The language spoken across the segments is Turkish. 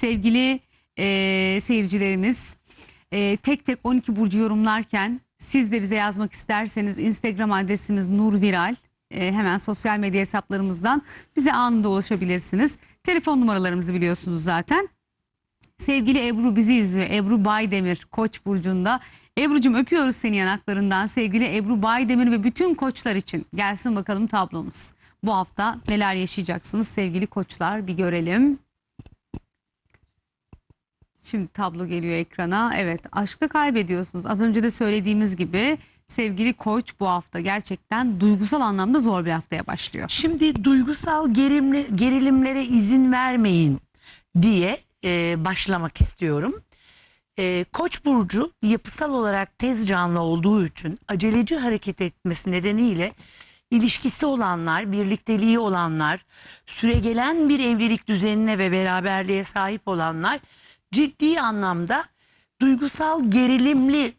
sevgili e, seyircilerimiz e, tek tek 12 burcu yorumlarken siz de bize yazmak isterseniz Instagram adresimiz Nur Viral. E, hemen sosyal medya hesaplarımızdan bize anında ulaşabilirsiniz. Telefon numaralarımızı biliyorsunuz zaten. Sevgili Ebru bizi izliyor. Ebru Baydemir Koç burcunda. Ebru'cum öpüyoruz seni yanaklarından. Sevgili Ebru Baydemir ve bütün koçlar için gelsin bakalım tablomuz. Bu hafta neler yaşayacaksınız sevgili koçlar bir görelim. Şimdi tablo geliyor ekrana. Evet aşkta kaybediyorsunuz. Az önce de söylediğimiz gibi sevgili koç bu hafta gerçekten duygusal anlamda zor bir haftaya başlıyor. Şimdi duygusal gerimli, gerilimlere izin vermeyin diye e, başlamak istiyorum. E, Koç burcu yapısal olarak tez canlı olduğu için aceleci hareket etmesi nedeniyle ilişkisi olanlar, birlikteliği olanlar, süregelen bir evlilik düzenine ve beraberliğe sahip olanlar ciddi anlamda duygusal gerilimli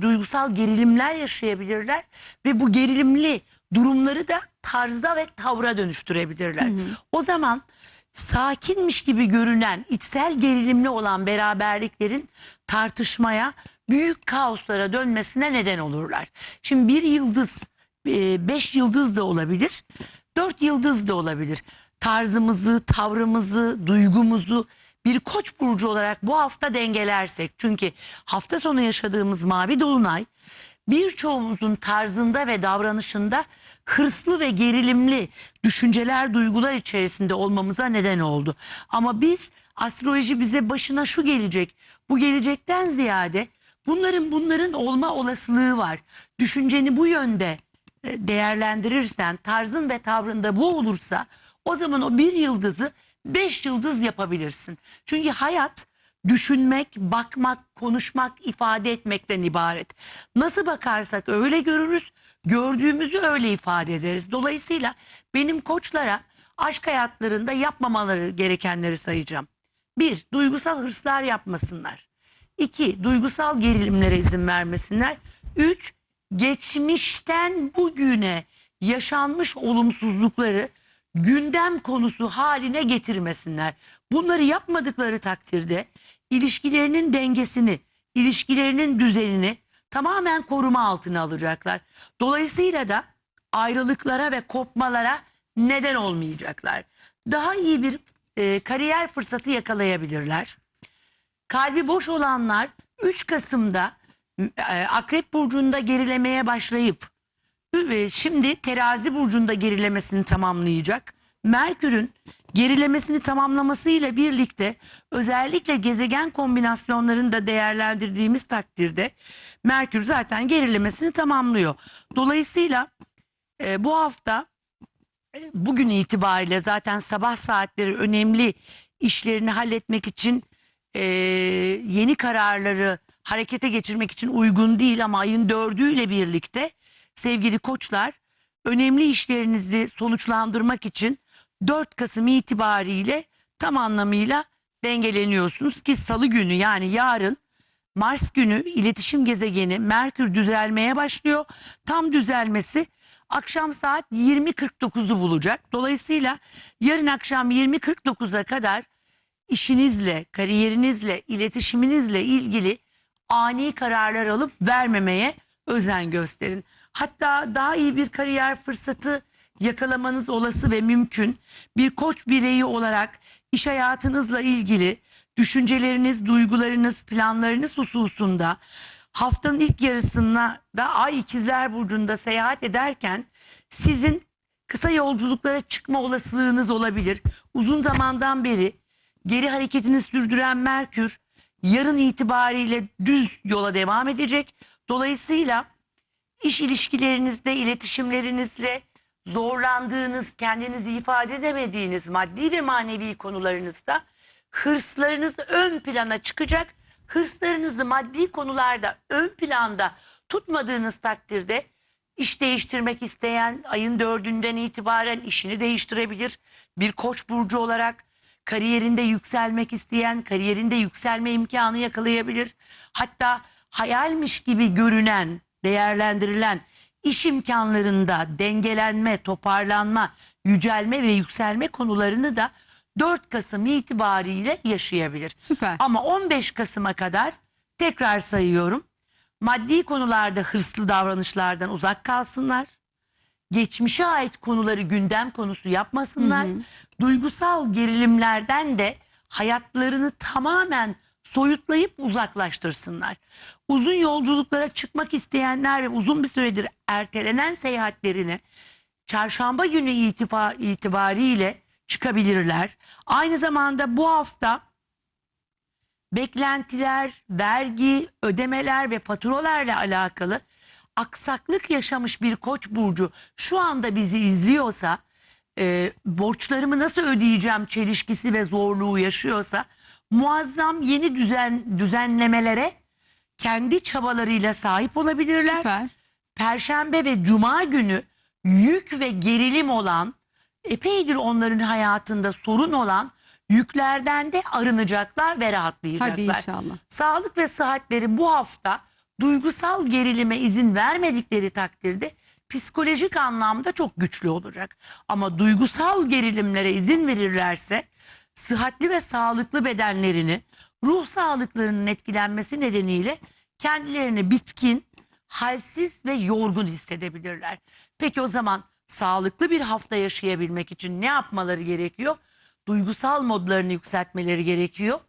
duygusal gerilimler yaşayabilirler ve bu gerilimli durumları da tarza ve tavra dönüştürebilirler. O zaman sakinmiş gibi görünen içsel gerilimli olan beraberliklerin tartışmaya büyük kaoslara dönmesine neden olurlar. Şimdi bir yıldız e, beş yıldız da olabilir dört yıldız da olabilir. Tarzımızı, tavrımızı, duygumuzu bir koç burcu olarak bu hafta dengelersek çünkü hafta sonu yaşadığımız mavi dolunay birçoğumuzun tarzında ve davranışında hırslı ve gerilimli düşünceler, duygular içerisinde olmamıza neden oldu. Ama biz astroloji bize başına şu gelecek, bu gelecekten ziyade bunların bunların olma olasılığı var. Düşünceni bu yönde e, değerlendirirsen, tarzın ve tavrında bu olursa o zaman o bir yıldızı beş yıldız yapabilirsin. Çünkü hayat düşünmek, bakmak, konuşmak, ifade etmekten ibaret. Nasıl bakarsak öyle görürüz, gördüğümüzü öyle ifade ederiz. Dolayısıyla benim koçlara aşk hayatlarında yapmamaları gerekenleri sayacağım. Bir, duygusal hırslar yapmasınlar. İki, duygusal gerilimlere izin vermesinler. Üç, geçmişten bugüne yaşanmış olumsuzlukları gündem konusu haline getirmesinler. Bunları yapmadıkları takdirde ilişkilerinin dengesini, ilişkilerinin düzenini tamamen koruma altına alacaklar. Dolayısıyla da ayrılıklara ve kopmalara neden olmayacaklar. Daha iyi bir e, kariyer fırsatı yakalayabilirler. Kalbi boş olanlar 3 Kasım'da e, Akrep Burcu'nda gerilemeye başlayıp şimdi Terazi Burcu'nda gerilemesini tamamlayacak. Merkür'ün gerilemesini tamamlamasıyla birlikte özellikle gezegen kombinasyonlarını da değerlendirdiğimiz takdirde Merkür zaten gerilemesini tamamlıyor. Dolayısıyla e, bu hafta e, bugün itibariyle zaten sabah saatleri önemli işlerini halletmek için e, yeni kararları harekete geçirmek için uygun değil ama ayın dördüyle birlikte sevgili koçlar önemli işlerinizi sonuçlandırmak için 4 Kasım itibariyle tam anlamıyla dengeleniyorsunuz ki salı günü yani yarın Mars günü iletişim gezegeni Merkür düzelmeye başlıyor. Tam düzelmesi akşam saat 20.49'u bulacak. Dolayısıyla yarın akşam 20.49'a kadar işinizle, kariyerinizle, iletişiminizle ilgili ani kararlar alıp vermemeye özen gösterin. Hatta daha iyi bir kariyer fırsatı yakalamanız olası ve mümkün. Bir koç bireyi olarak iş hayatınızla ilgili düşünceleriniz, duygularınız, planlarınız hususunda haftanın ilk yarısında da Ay İkizler Burcu'nda seyahat ederken sizin kısa yolculuklara çıkma olasılığınız olabilir. Uzun zamandan beri geri hareketini sürdüren Merkür yarın itibariyle düz yola devam edecek. Dolayısıyla iş ilişkilerinizde, iletişimlerinizle zorlandığınız, kendinizi ifade edemediğiniz maddi ve manevi konularınızda hırslarınız ön plana çıkacak. Hırslarınızı maddi konularda ön planda tutmadığınız takdirde iş değiştirmek isteyen ayın dördünden itibaren işini değiştirebilir. Bir koç burcu olarak kariyerinde yükselmek isteyen kariyerinde yükselme imkanı yakalayabilir. Hatta hayalmiş gibi görünen, değerlendirilen iş imkanlarında dengelenme, toparlanma, yücelme ve yükselme konularını da 4 Kasım itibariyle yaşayabilir. Süper. Ama 15 Kasım'a kadar tekrar sayıyorum. Maddi konularda hırslı davranışlardan uzak kalsınlar. Geçmişe ait konuları gündem konusu yapmasınlar. Duygusal gerilimlerden de hayatlarını tamamen soyutlayıp uzaklaştırsınlar. Uzun yolculuklara çıkmak isteyenler ve uzun bir süredir ertelenen seyahatlerini çarşamba günü itifa, itibariyle çıkabilirler. Aynı zamanda bu hafta beklentiler, vergi, ödemeler ve faturalarla alakalı aksaklık yaşamış bir koç burcu şu anda bizi izliyorsa, e, borçlarımı nasıl ödeyeceğim çelişkisi ve zorluğu yaşıyorsa muazzam yeni düzen düzenlemelere kendi çabalarıyla sahip olabilirler. Süper. Perşembe ve Cuma günü yük ve gerilim olan, epeydir onların hayatında sorun olan yüklerden de arınacaklar ve rahatlayacaklar. Hadi inşallah. Sağlık ve sıhhatleri bu hafta duygusal gerilime izin vermedikleri takdirde psikolojik anlamda çok güçlü olacak. Ama duygusal gerilimlere izin verirlerse sıhhatli ve sağlıklı bedenlerini ruh sağlıklarının etkilenmesi nedeniyle kendilerini bitkin, halsiz ve yorgun hissedebilirler. Peki o zaman sağlıklı bir hafta yaşayabilmek için ne yapmaları gerekiyor? Duygusal modlarını yükseltmeleri gerekiyor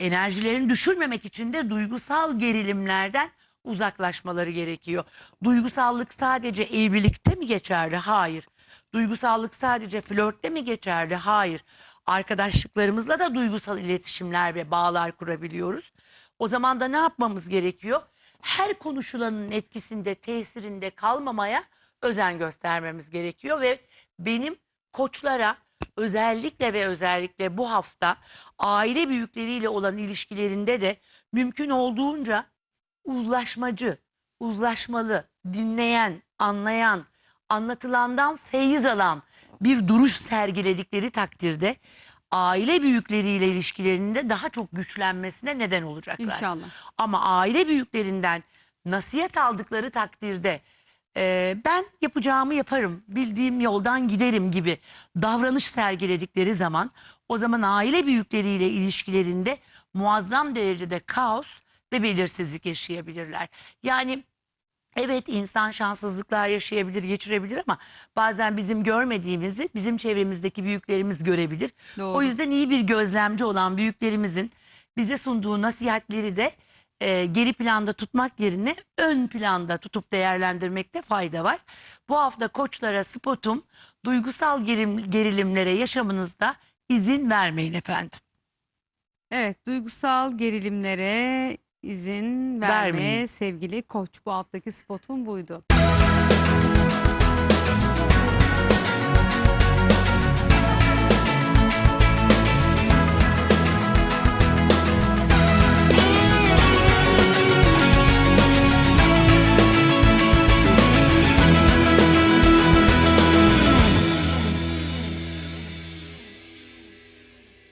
enerjilerini düşürmemek için de duygusal gerilimlerden uzaklaşmaları gerekiyor. Duygusallık sadece evlilikte mi geçerli? Hayır. Duygusallık sadece flörtte mi geçerli? Hayır. Arkadaşlıklarımızla da duygusal iletişimler ve bağlar kurabiliyoruz. O zaman da ne yapmamız gerekiyor? Her konuşulanın etkisinde, tesirinde kalmamaya özen göstermemiz gerekiyor ve benim koçlara özellikle ve özellikle bu hafta aile büyükleriyle olan ilişkilerinde de mümkün olduğunca uzlaşmacı, uzlaşmalı, dinleyen, anlayan, anlatılandan feyiz alan bir duruş sergiledikleri takdirde aile büyükleriyle ilişkilerinde daha çok güçlenmesine neden olacaklar. İnşallah. Ama aile büyüklerinden nasihat aldıkları takdirde e, ben yapacağımı yaparım, bildiğim yoldan giderim gibi davranış sergiledikleri zaman o zaman aile büyükleriyle ilişkilerinde muazzam derecede kaos ve belirsizlik yaşayabilirler. Yani Evet insan şanssızlıklar yaşayabilir, geçirebilir ama bazen bizim görmediğimizi bizim çevremizdeki büyüklerimiz görebilir. Doğru. O yüzden iyi bir gözlemci olan büyüklerimizin bize sunduğu nasihatleri de e, geri planda tutmak yerine ön planda tutup değerlendirmekte fayda var. Bu hafta koçlara spotum duygusal gerim- gerilimlere yaşamınızda izin vermeyin efendim. Evet, duygusal gerilimlere izin verme Vermeyin. sevgili koç. Bu haftaki spotun buydu.